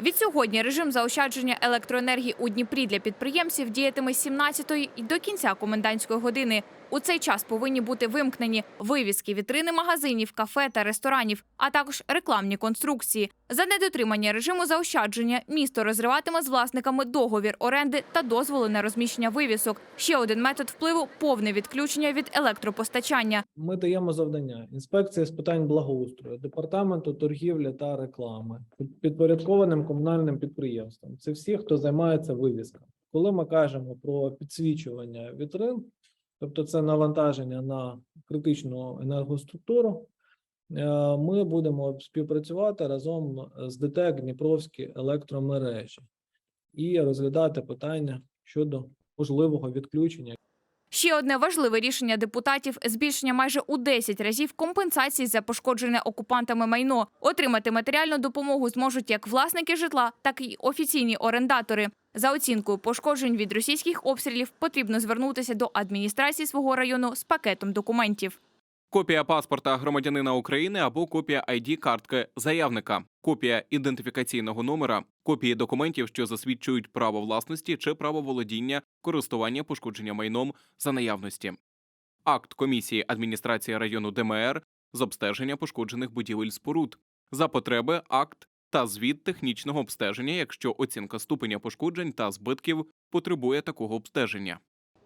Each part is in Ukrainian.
Відсьогодні режим заощадження електроенергії у Дніпрі для підприємців діятиме з 17-ї і до кінця комендантської години. У цей час повинні бути вимкнені вивіски, вітрини магазинів, кафе та ресторанів, а також рекламні конструкції. За недотримання режиму заощадження місто розриватиме з власниками договір оренди та дозволи на розміщення вивісок. Ще один метод впливу повне відключення від електропостачання. Ми даємо завдання інспекції з питань благоустрою, департаменту торгівлі та реклами, підпорядкованим комунальним підприємствам. Це всі, хто займається вивісками. Коли ми кажемо про підсвічування вітрин, тобто це навантаження на критичну енергоструктуру, е, ми будемо співпрацювати разом з ДТЕК Дніпровські електромережі і розглядати питання щодо можливого відключення Ще одне важливе рішення депутатів збільшення майже у 10 разів компенсації за пошкоджене окупантами майно. Отримати матеріальну допомогу зможуть як власники житла, так і офіційні орендатори. За оцінкою пошкоджень від російських обстрілів потрібно звернутися до адміністрації свого району з пакетом документів. Копія паспорта громадянина України або копія id картки заявника, копія ідентифікаційного номера, копії документів, що засвідчують право власності чи право володіння, користування пошкодження майном за наявності, акт комісії адміністрації району ДМР з обстеження пошкоджених будівель споруд, за потреби акт та звіт технічного обстеження, якщо оцінка ступеня пошкоджень та збитків потребує такого обстеження.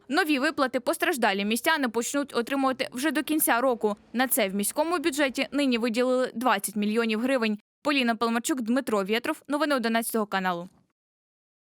Нові виплати постраждалі містяни почнуть отримувати вже до кінця року. На це в міському бюджеті нині виділили 20 мільйонів гривень. Поліна Палмачук, Дмитро Вєтров. Новини 11 каналу.